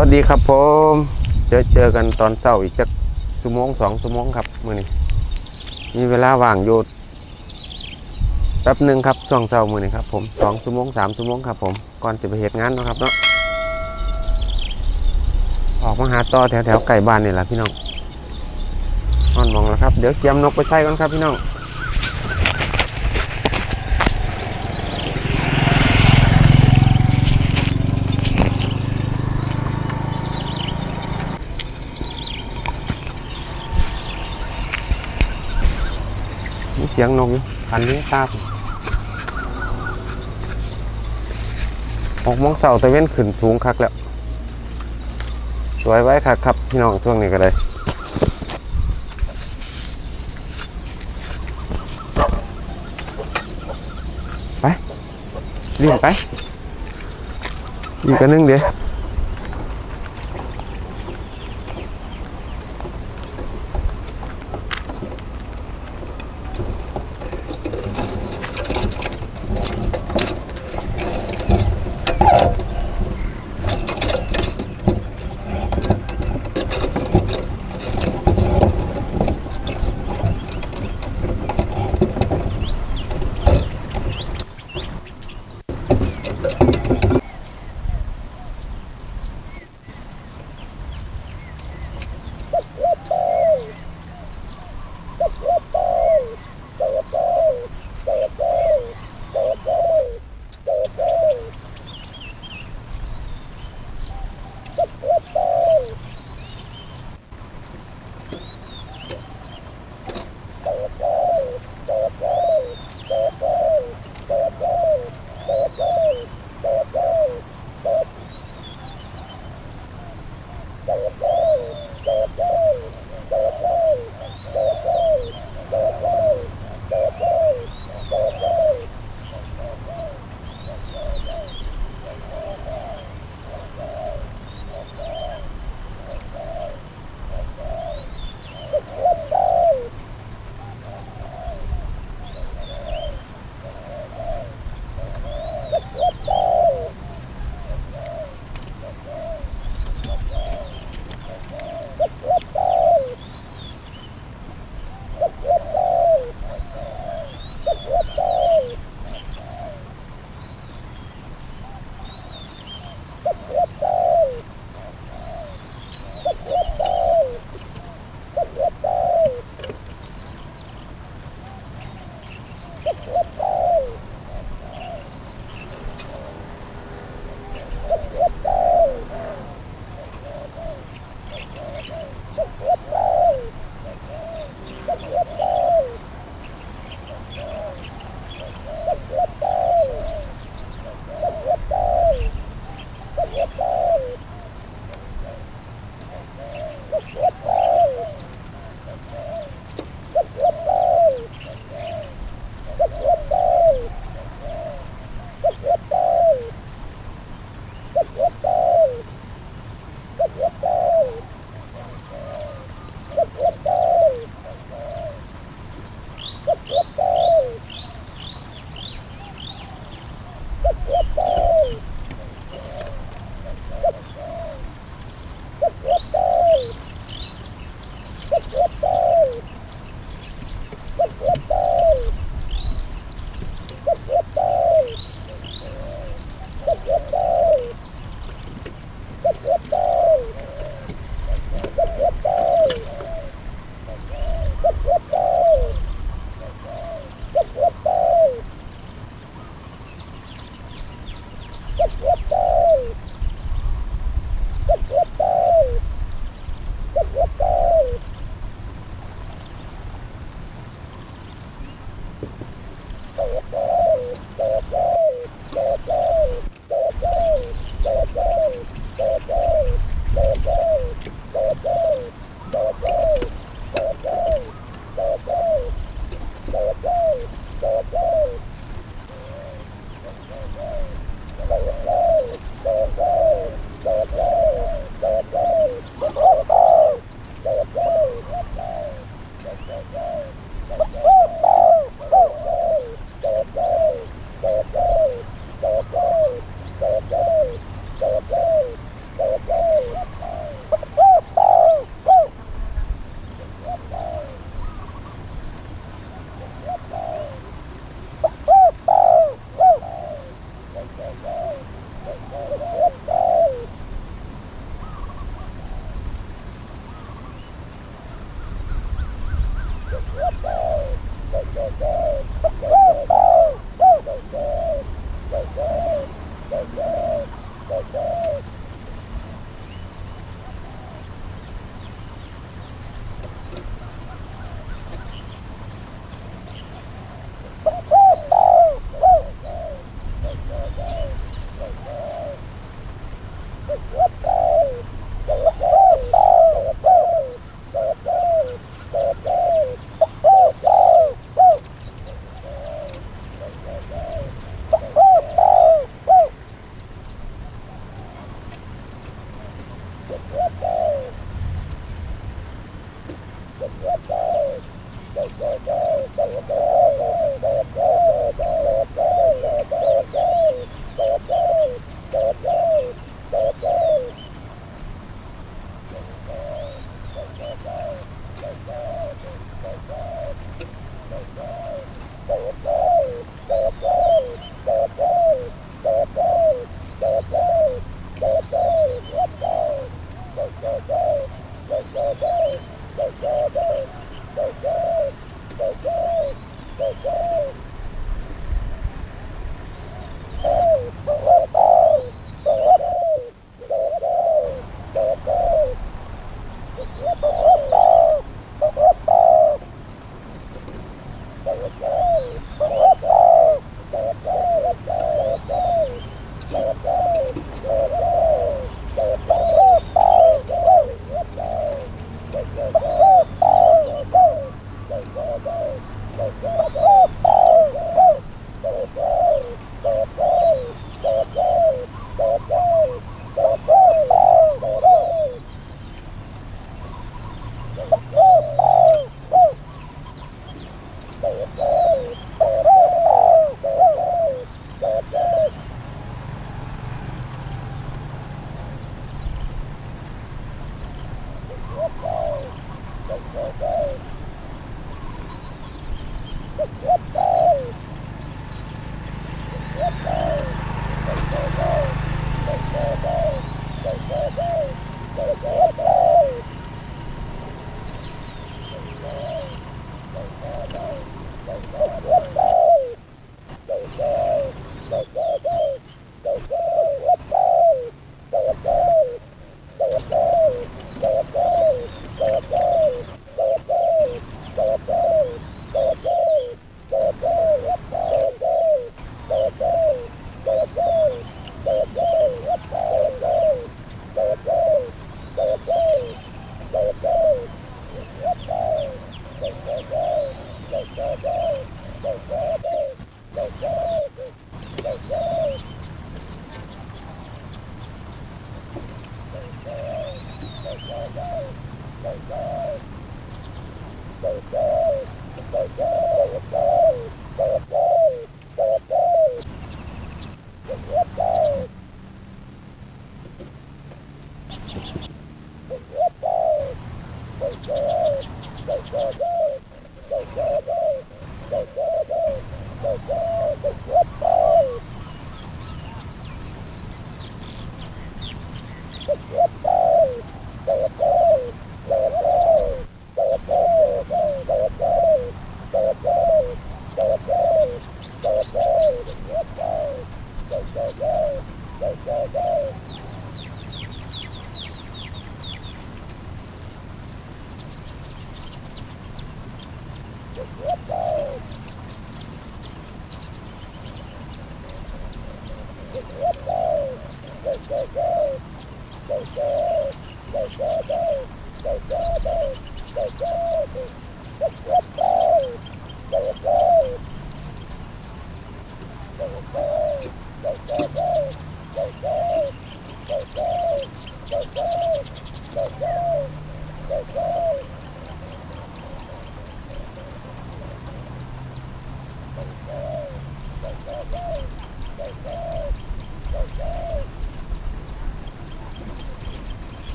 วัสดีครับผมเจอเจอกันตอนเช้าอีกจักชั่วโมงสองชั่วโมงครับมื้อนี้มีเวลาว่างอยู่แป๊บหนึ่งครับช่วงเช้ามื้อนี้ครับผมสองชั่วโมงสามชั่วโมงครับผมก่อนจะไปเหตุงานนะครับเนาะออกมาหาต่อแถวแถวไก่บ้านนี่แหละพี่น้องนอนมองแล้วครับเดี๋ยวเกียมนกไปใส่ก่อนครับพี่น้อง สียงนกอยู่คันนี้ตาผมออกมองเสาตะเว้นขึ้นสูงคักแล้ว สวยไว้คักครับพี่น้องช่วงนี้ก็เลยไปเรียนไป อีกอันนึงเดี๋ยว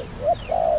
Thank you.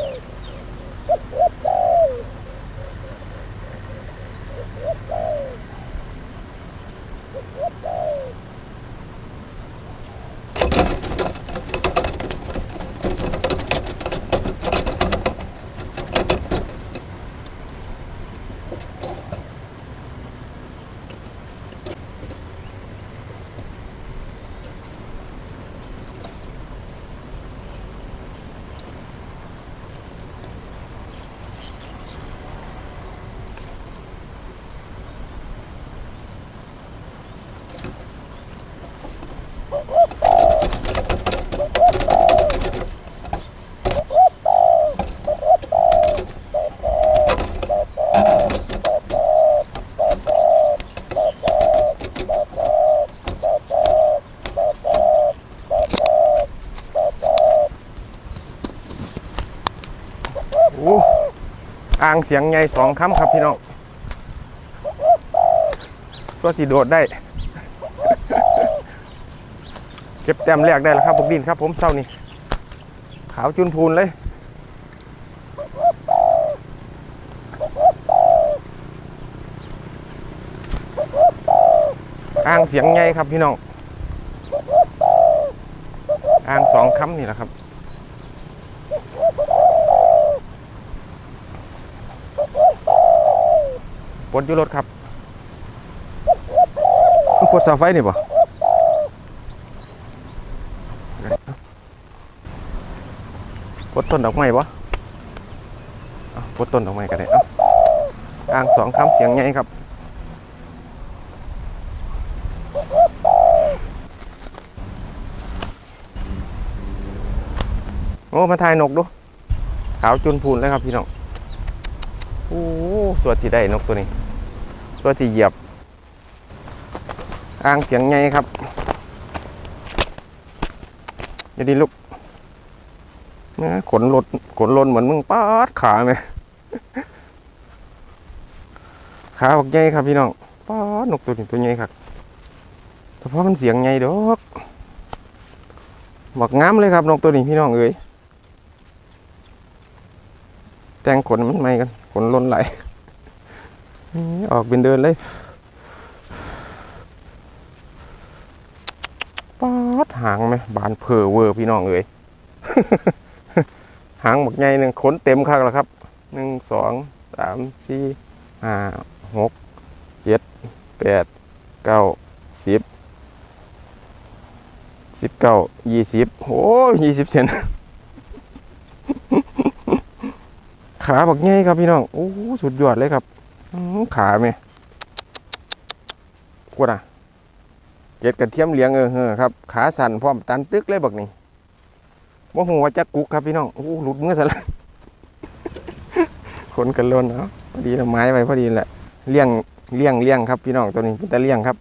เสียงใหญ่สองคำครับพี่น้องส่วสีโดดได้ เก็บแต้มแรกได้แล้วครับบกดินครับ ผมเศร้านี่ขาวจุนพูนเลยอ่างเสียงใหญ่ครับพี่น้องอ่างสองคำนี่แหละครับ ปลดอยู่รถครับปลดเสาไฟนี่บ่ปลดต้นดอกไม้บ่ปดต้นดอกไม้ก็ได้เอาอ่างสองคำเสียงใหญ่ครับโอ้มาถ่ายนกดูขาวจุนพูนเลยครับพี่น้องโอ้ตัวที่ได้นกตัวนี้ ตัวที่เหยียบอ่างเสียงไงครับอย่าดีลูกนะขนรถขนลนเหมือนมึงปาดขาไหมขาบอกใหญ่ครับพี่น้องปาดนกตัวนี้ตัวใหญ่ครับแต่เพราะมันเสียงใหญ่ดอกบอกงามเลยครับนกตัวนี้พี่น้องเอ้ยแต่งขนมันไม่กันขนล้นไหล ออกเป็นเดินเลยป๊าดหางไหมบานเพอเวอร์พี่น้องเอ้ยหางบักใหญ่หนึ่งขนเต็มคักแล้วครับหนึ่งสองสามสี่ห้าหกเจ็ดแปดเก้าสิบสิบเก้ายี่สิบโอ้ยี่สิบเซนขาบักใหญ่ครับพี่น้องโอ้สุดยอดเลยครับ ขาไหมกวดอะเก็ดกระเทียมเหลียงเออเออครับ ขาสั่นพร้อมตันตึกเลยบักนี่ว่าหัวจักกุกครับพี่น้องโอ้หลุดมือซะแล้วขนกันล้นเนาะพอดีละไม้ไปพอดีแหละเลี้ยงเลี้ยงเลี้ยงครับพี่น้องตัวนี้เป็นตะเลี้ยงครับ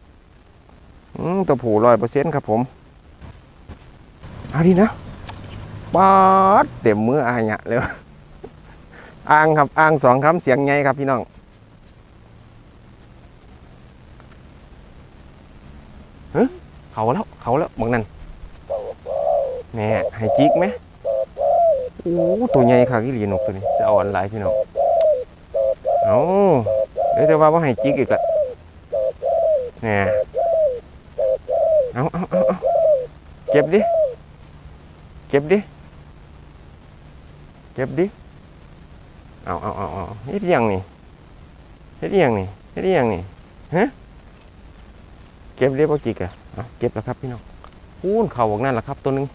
อืมตัวผูร้อยเปอร์เซ็นต์ครับผมเอาดีนะป๊าดเต็มมืออายะเลยอ่างครับอ่างสองคำเสียงไงครับพี่น้องเฮ้ย เขาแล้วเขาแล้วบางนั่นแหน่ให้จิกไหมโอ้ตัวใหญ่ค่ะกี่เหรียญนกตัวนี้จะอาอันไรพี่น้องเอาเดี๋ยวจะว่าว่าให้จิกอีกอะแหน่เอาเอาเอาเอาเก็บดิ เก็บดิ เก็บดิ เอาเอาเอาเอาเฮ็ดอิหยังนี่เฮ็ดอิหยังนี่เฮ็ดอิหยังนี่ฮะ เก็บเรียบร้อยจิกอะเก็บแล้วครับพี่น้องพูนเข่าบอกนั่นแหละครับตัวหนึง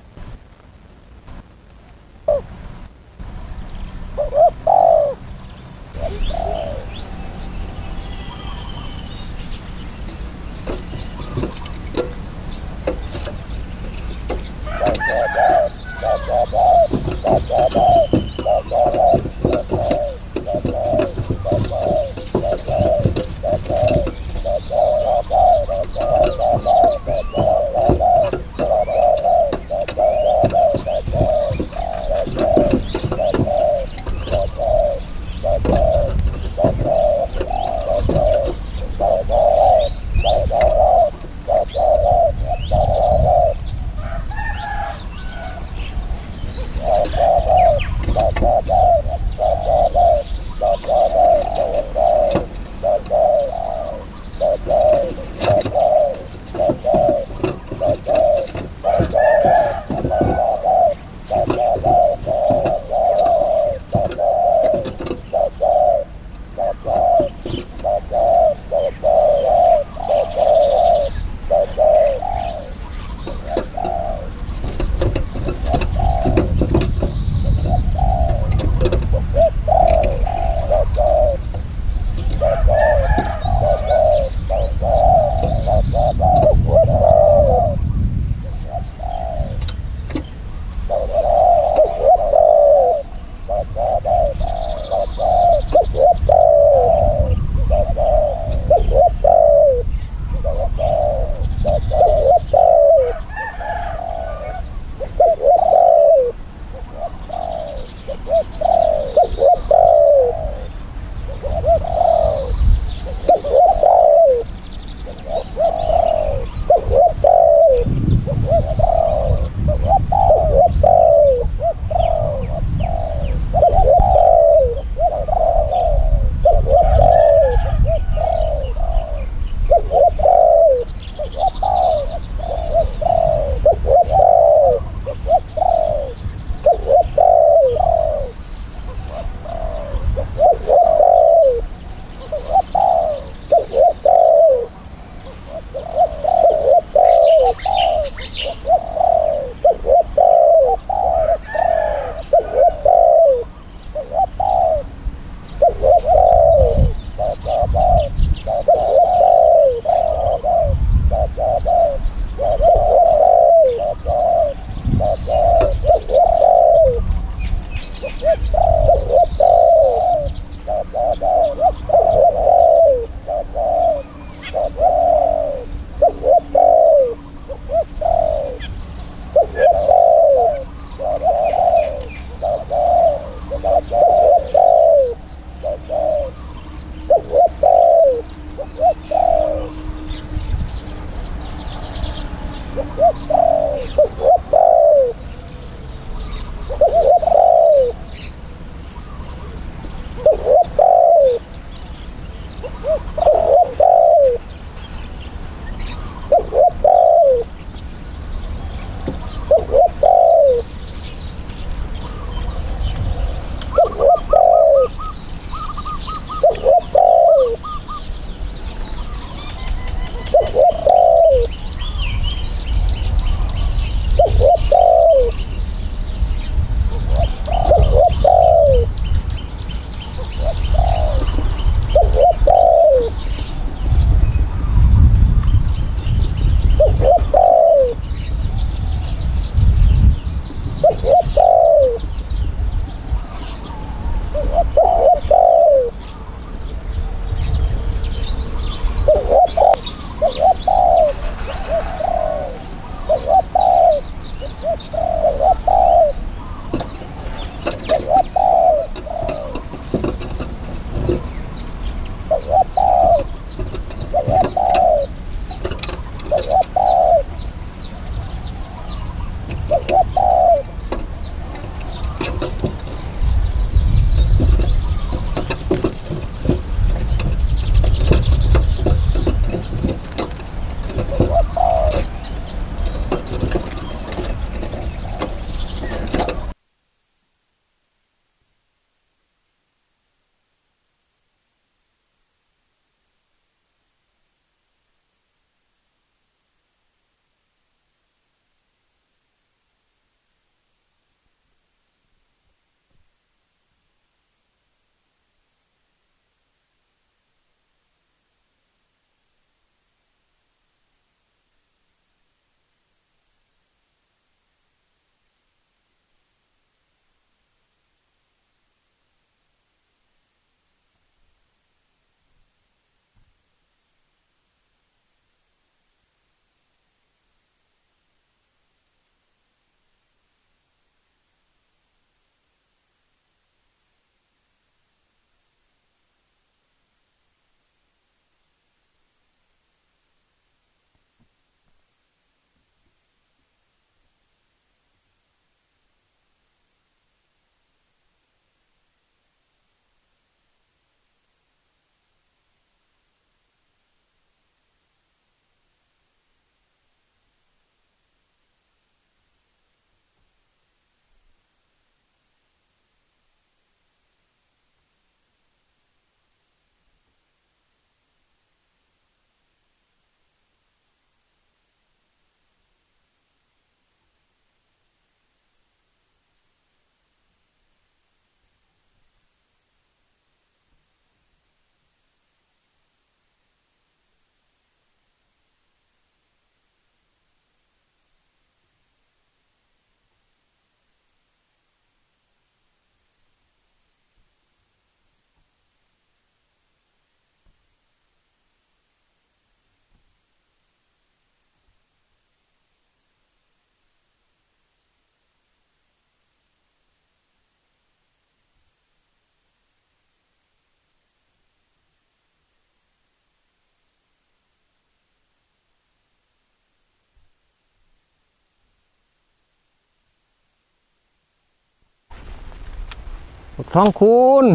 บักท้องคูณ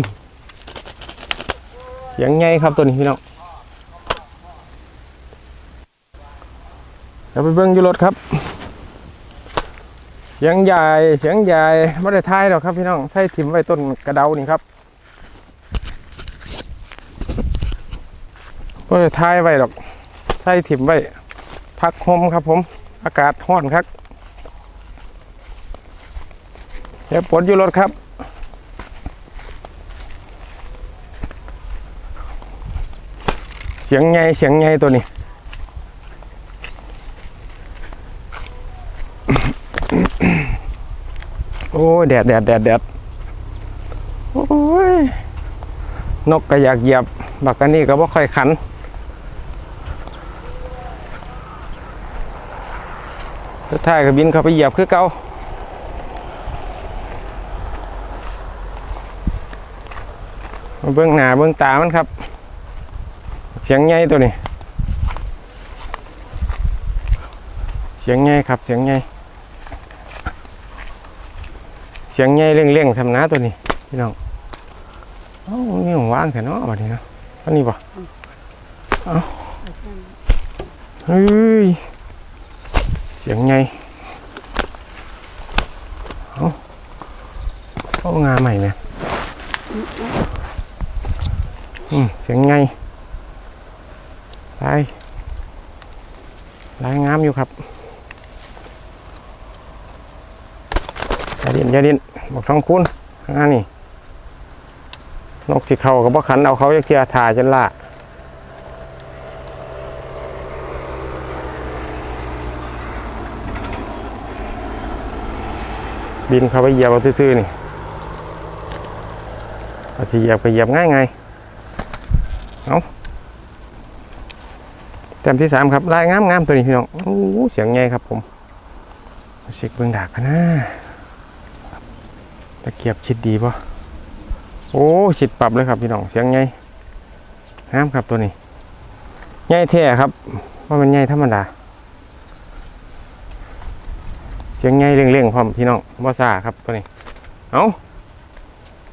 เสียงไงครับตัวนี้พี่น้องเดี๋ยวไปเบิ่งอยู่รถครับ เสียงใหญ่เสียงใหญ่ไม่ได้ทายหรอกครับพี่น้องใช้ถิ่มไว้ต้นกระเดานี่ครับไม่ได้ทายไว้หรอกใช้ถิ่มไว้ พักโฮมครับผม อากาศร้อนครับเดี๋ยวปลดอยู่รถครับ สียงไงเสียงไงตัวนี้ โอ้แดดแดดแดดแดดโอ้ยนกก็อยากเหยียบ บักอันนี้ก็บ่ค่อยขันสุดท้ายก็บินเข้าไปเหยียบคือเก่าเบื้องหน้าเบื้องตามันครับ เสียงไงตัวนี้ เสียงไงครับ เสียงไงเสียงไงเร่งๆทำนะตัวนี้พี่น้องเอ้านี่ผมว่างแค่เนาะแบัดนี้เนาะอันนี้ป่ะเอ้าเฮ้ยเสียงไงเอาเอางาใหม่เนี่ยอืมเสียงไง ลายลายงามอยู่ครับอย่าดินอย่าดินบอกท้องคุณอ่านี่นกสิเขากับบ่ขันเอาเขาจะเทียถ่าจนละบินเข้าไปเหยียบเอาซื่อๆนี่เอาที่เหยียบไปเหยียบง่ายไงเอา เต็มที่สามครับลายงามงามๆตัวนี้พี่น้องโอ้เสียงไงครับผมเช็คเบื้องดากกันนะตะเกียบชิดดีปะโอ้ชิดปรับเลยครับพี่น้องเสียงไงงามครับตัวนี้ไงแท้ครับว่ามันไงธรรมดาเสียงไงเร่งๆพร้อมพี่น้องบ่ซ่าครับตัวนี้เอา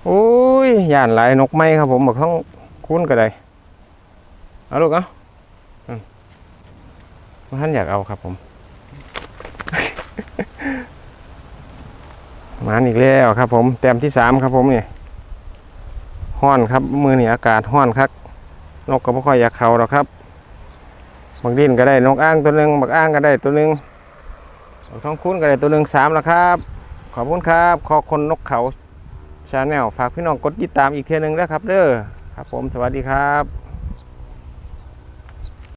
โอ้ยย่านหลายนกไม้ครับผมบอกต้องคุ้นก็ได้เอาลูกเอา ท่านอยากเอาครับผมมาอีกแล้วครับ ผมแต้มที่สามครับผมนี่ห้อนครับ มือนี่อากาศห้อนครับนกก็ไม่ค่อยอยากเขาหรอกครับบางดินก็ได้นกอ้างตัวหนึ่งบักอ้างก็ได้ตัวหนึ่งท้องคุ้นกันเลยตัวหนึ่งสามแล้วครับ ขอบคุณครับขอคนนกเขาชาแนลฝากพี่น้องกดติดตามอีกเทียหนึงด้วยครับ เด้อครับ ผมสวัสดีครับ